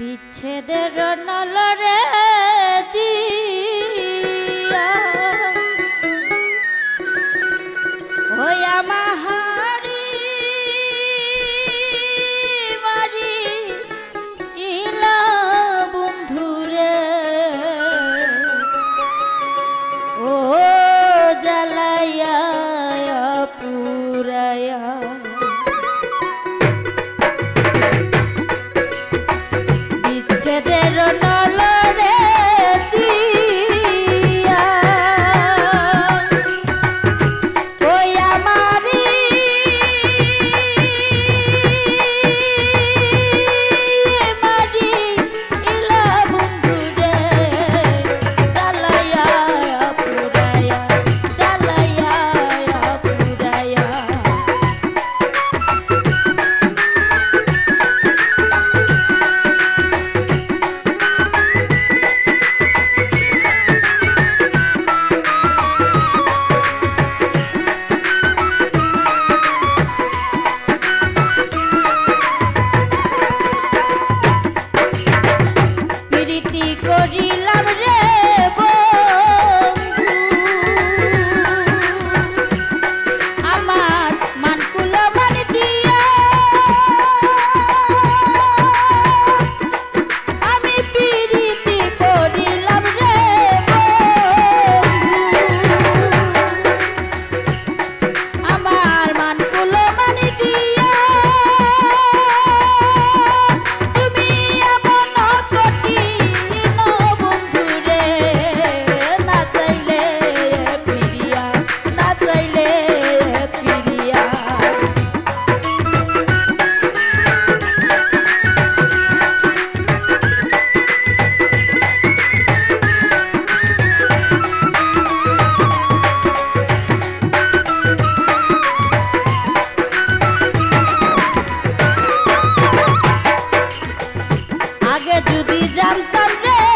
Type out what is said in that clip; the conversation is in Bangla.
বিচ্ছেদের নলরে দিয়া। ওই আমাহারি আগে যদি জানতাম রে